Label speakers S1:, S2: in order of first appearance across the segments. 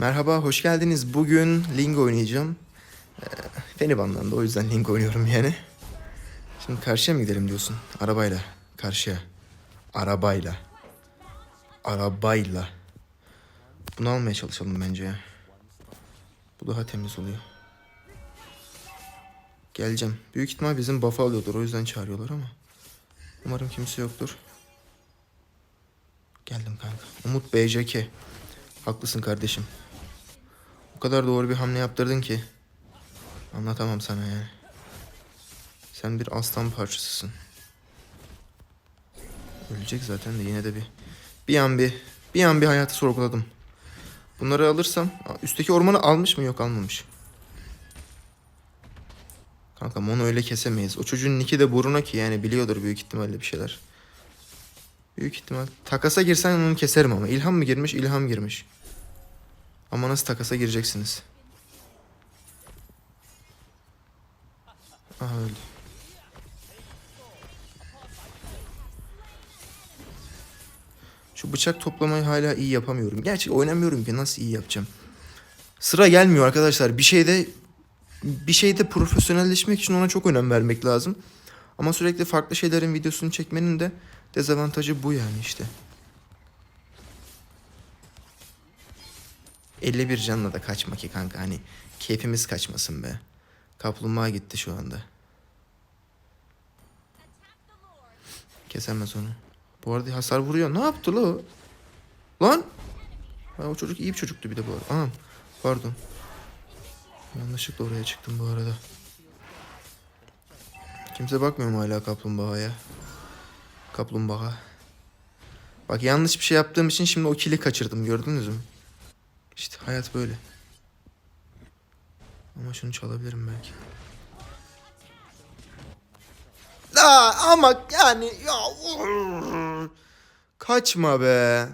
S1: Merhaba, hoş geldiniz. Bugün Ling oynayacağım. Ee, Feni banlandı, o yüzden Ling oynuyorum yani. Şimdi karşıya mı gidelim diyorsun? Arabayla. Karşıya. Arabayla. Arabayla. Bunu almaya çalışalım bence ya. Bu daha temiz oluyor. Geleceğim. Büyük ihtimal bizim buff'ı alıyordur. O yüzden çağırıyorlar ama. Umarım kimse yoktur. Geldim kanka. Umut BJK. Haklısın kardeşim. O kadar doğru bir hamle yaptırdın ki. Anlatamam sana yani. Sen bir aslan parçasısın. Ölecek zaten de yine de bir bir an bir bir an bir hayatı sorguladım. Bunları alırsam üstteki ormanı almış mı? Yok almamış. Kanka onu öyle kesemeyiz. O çocuğun niki de buruna ki yani biliyordur büyük ihtimalle bir şeyler. Büyük ihtimal. Takasa girsen onu keserim ama. İlham mı girmiş? İlham girmiş. Ama nasıl takasa gireceksiniz? Aha öldü. Şu bıçak toplamayı hala iyi yapamıyorum. Gerçi oynamıyorum ki nasıl iyi yapacağım. Sıra gelmiyor arkadaşlar. Bir şeyde bir şeyde profesyonelleşmek için ona çok önem vermek lazım. Ama sürekli farklı şeylerin videosunu çekmenin de dezavantajı bu yani işte. 51 canla da kaçma ki kanka hani keyfimiz kaçmasın be. Kaplumbağa gitti şu anda. Kesemez onu. Bu arada hasar vuruyor. Ne yaptı la o? Lan! Ha, o çocuk iyi bir çocuktu bir de bu arada. Anam pardon. Yanlışlıkla oraya çıktım bu arada. Kimse bakmıyor mu hala kaplumbağaya? Kaplumbağa. Bak yanlış bir şey yaptığım için şimdi o kili kaçırdım gördünüz mü? İşte hayat böyle. Ama şunu çalabilirim belki. Aa, ama yani ya kaçma be.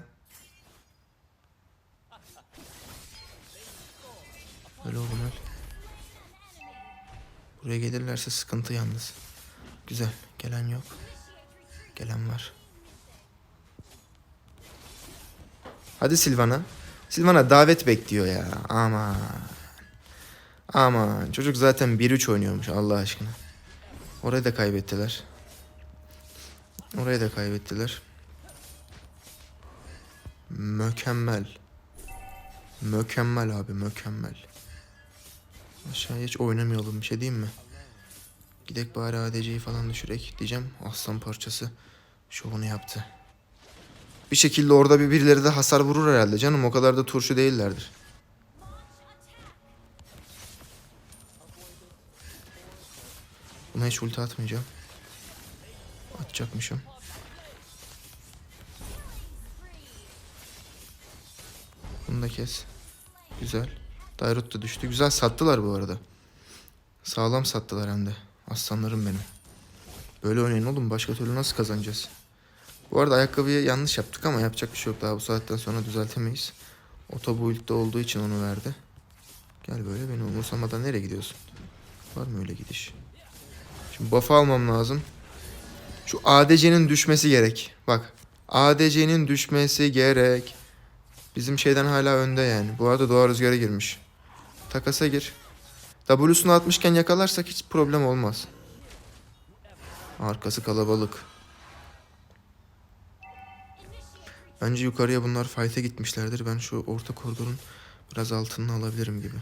S1: Öyle oğlum öyle. Buraya gelirlerse sıkıntı yalnız. Güzel. Gelen yok. Gelen var. Hadi Silvana. Silvana davet bekliyor ya. Aman. Aman. Çocuk zaten 1-3 oynuyormuş Allah aşkına. Orayı da kaybettiler. Orayı da kaybettiler. Mükemmel. Mükemmel abi mükemmel. Aşağıya hiç oynamayalım bir şey diyeyim mi? Gidek bari ADC'yi falan düşürek diyeceğim. Aslan parçası şovunu yaptı. Bir şekilde orada bir birileri de hasar vurur herhalde canım. O kadar da turşu değillerdir. Buna hiç ulti atmayacağım. Atacakmışım. Bunu da kes. Güzel. Dairut da düştü. Güzel sattılar bu arada. Sağlam sattılar hem de. Aslanlarım benim. Böyle oynayın oğlum. Başka türlü nasıl kazanacağız? Bu arada ayakkabıyı yanlış yaptık ama yapacak bir şey yok. Daha bu saatten sonra düzeltemeyiz. Otobuilt'te olduğu için onu verdi. Gel böyle beni umursamadan nereye gidiyorsun? Var mı öyle gidiş? Şimdi buff almam lazım. Şu ADC'nin düşmesi gerek. Bak. ADC'nin düşmesi gerek. Bizim şeyden hala önde yani. Bu arada doğa rüzgara girmiş. Takasa gir. W'sunu atmışken yakalarsak hiç problem olmaz. Arkası kalabalık. Bence yukarıya bunlar fight'e gitmişlerdir. Ben şu orta koridorun biraz altını alabilirim gibi.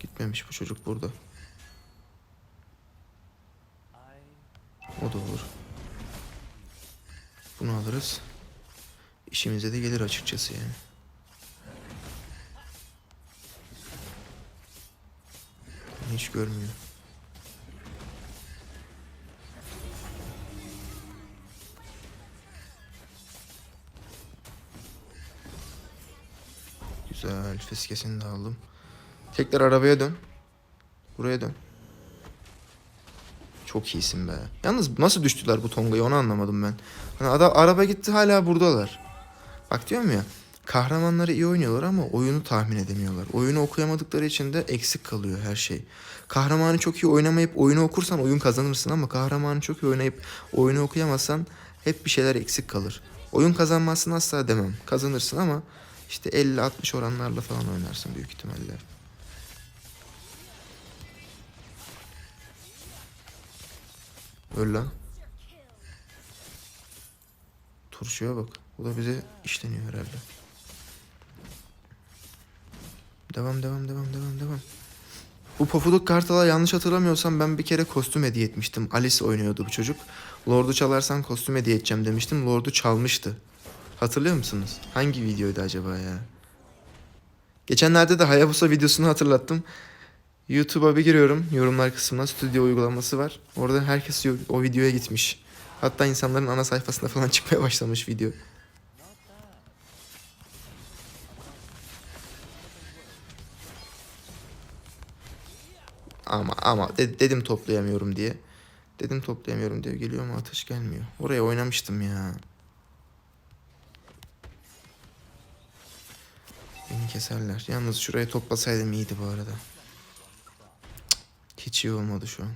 S1: Gitmemiş bu çocuk burada. O da olur. Bunu alırız. İşimize de gelir açıkçası yani. Hiç görmüyor. Güzel. Fiskesini de aldım. Tekrar arabaya dön. Buraya dön. Çok iyisin be. Yalnız nasıl düştüler bu Tonga'yı onu anlamadım ben. Hani adam, araba gitti hala buradalar. Bak diyorum ya kahramanları iyi oynuyorlar ama oyunu tahmin edemiyorlar. Oyunu okuyamadıkları için de eksik kalıyor her şey. Kahramanı çok iyi oynamayıp oyunu okursan oyun kazanırsın ama kahramanı çok iyi oynayıp oyunu okuyamazsan hep bir şeyler eksik kalır. Oyun kazanmazsın asla demem. Kazanırsın ama İşte 50-60 oranlarla falan oynarsın büyük ihtimalle. Öl lan. Turşuya bak. Bu da bize işleniyor herhalde. Devam devam devam devam devam. Bu Pofuduk Kartal'a yanlış hatırlamıyorsam ben bir kere kostüm hediye etmiştim. Alice oynuyordu bu çocuk. Lord'u çalarsan kostüm hediye edeceğim demiştim. Lord'u çalmıştı. Hatırlıyor musunuz? Hangi videoydu acaba ya? Geçenlerde de Hayabusa videosunu hatırlattım. YouTube'a bir giriyorum. Yorumlar kısmına stüdyo uygulaması var. Orada herkes o- videoya gitmiş. Hatta insanların ana sayfasında falan çıkmaya başlamış video. Ama ama de- dedim toplayamıyorum diye. Dedim toplayamıyorum diye geliyor ama ateş gelmiyor. Oraya oynamıştım ya. Keserler. Yalnız şurayı toplasaydım iyiydi bu arada. Cık, Hiç iyi olmadı şu an.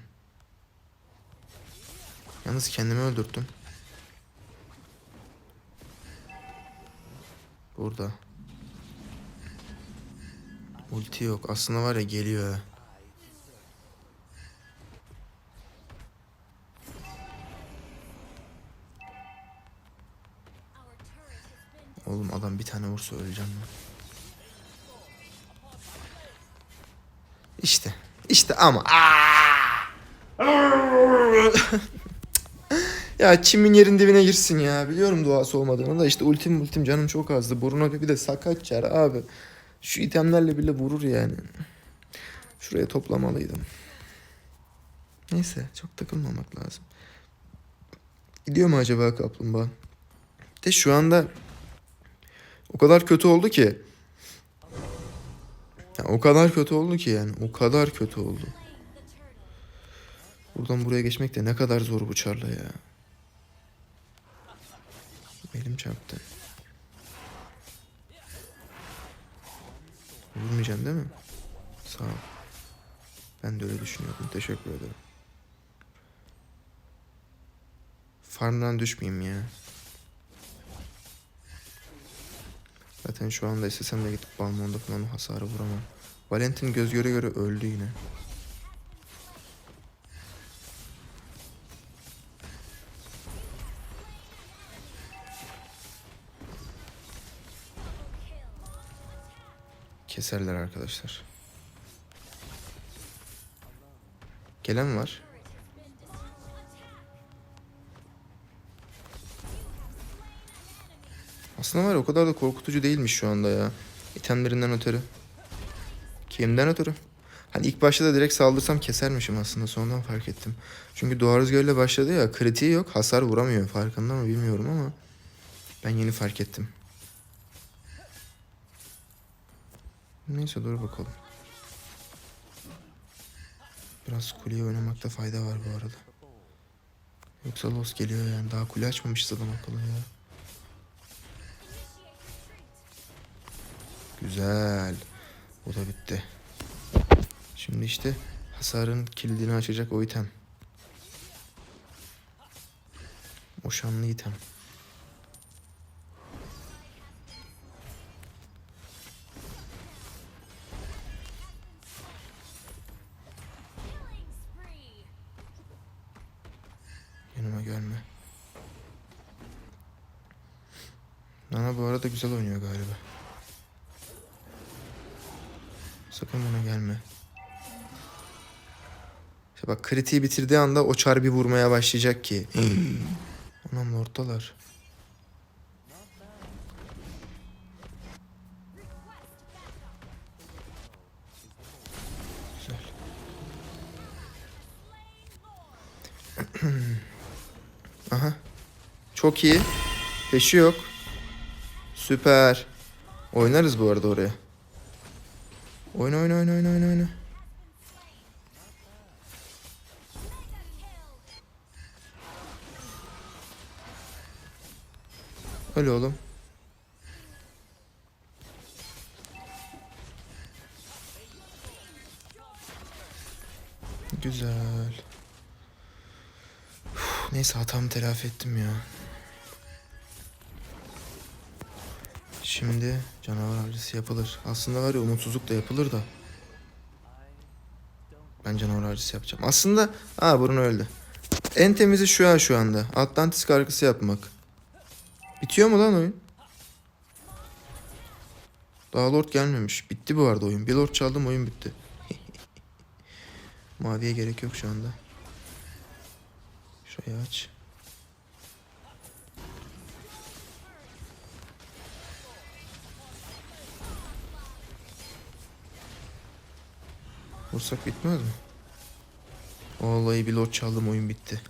S1: Yalnız kendimi öldürttüm. Burada. Ulti yok. Aslında var ya geliyor. Oğlum adam bir tane vursa öleceğim ben. İşte. İşte ama. ya çimin yerin dibine girsin ya. Biliyorum duası olmadığını da işte ultim ultim canım çok azdı. Bruno bir de sakat çar abi. Şu itemlerle bile vurur yani. Şuraya toplamalıydım. Neyse çok takılmamak lazım. Gidiyor mu acaba kaplumbağa? De şu anda o kadar kötü oldu ki. Ya o kadar kötü oldu ki yani. O kadar kötü oldu. Buradan buraya geçmek de ne kadar zor bu çarla ya. Elim çarptı. Vurmayacaksın değil mi? Sağ ol. Ben de öyle düşünüyordum. Teşekkür ederim. Farmdan düşmeyeyim ya. Zaten şu anda istesem de gidip Balmon'da falan hasarı vuramam. Valentin göz göre göre öldü yine. Keserler arkadaşlar. Gelen var. Aslında var ya, o kadar da korkutucu değilmiş şu anda ya. İtemlerinden ötürü. Kimden ötürü? Hani ilk başta da direkt saldırsam kesermişim aslında sonradan fark ettim. Çünkü doğa rüzgarıyla başladı ya kritiği yok hasar vuramıyor farkında mı bilmiyorum ama ben yeni fark ettim. Neyse dur bakalım. Biraz kuleye oynamakta fayda var bu arada. Yoksa los geliyor yani daha kule açmamışız adam akıllı ya. Güzel. O da bitti. Şimdi işte hasarın kilidini açacak o item. O şanlı item. Yanıma gelme. Nana bu arada güzel oynuyor galiba. Sakın bana gelme. İşte bak kritiği bitirdiği anda o çar bir vurmaya başlayacak ki. Anam ortalar. Aha. Çok iyi. Peşi yok. Süper. Oynarız bu arada oraya. Oyna oyna oyna oyna oyna oyna. Öyle oğlum. Güzel. Uf, neyse hatamı telafi ettim ya. Şimdi canavar avcısı yapılır. Aslında var ya umutsuzluk da yapılır da. Ben canavar avcısı yapacağım. Aslında aa burun öldü. En temizi şu an şu anda. Atlantis kargısı yapmak. Bitiyor mu lan oyun? Daha lord gelmemiş. Bitti bu arada oyun. Bir lord çaldım oyun bitti. Maviye gerek yok şu anda. Şurayı aç. Vursak bitmez mi? Vallahi bir lord çaldım oyun bitti.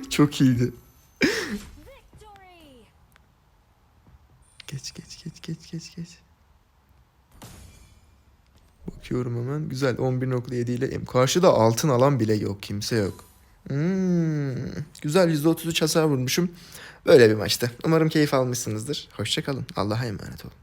S1: Çok iyiydi. Geç geç geç geç geç geç. Bakıyorum hemen. Güzel 11.7 ile. Karşıda altın alan bile yok. Kimse yok. Hmm, güzel %33 hasar vurmuşum. Böyle bir maçtı. Umarım keyif almışsınızdır. Hoşçakalın. Allah'a emanet olun.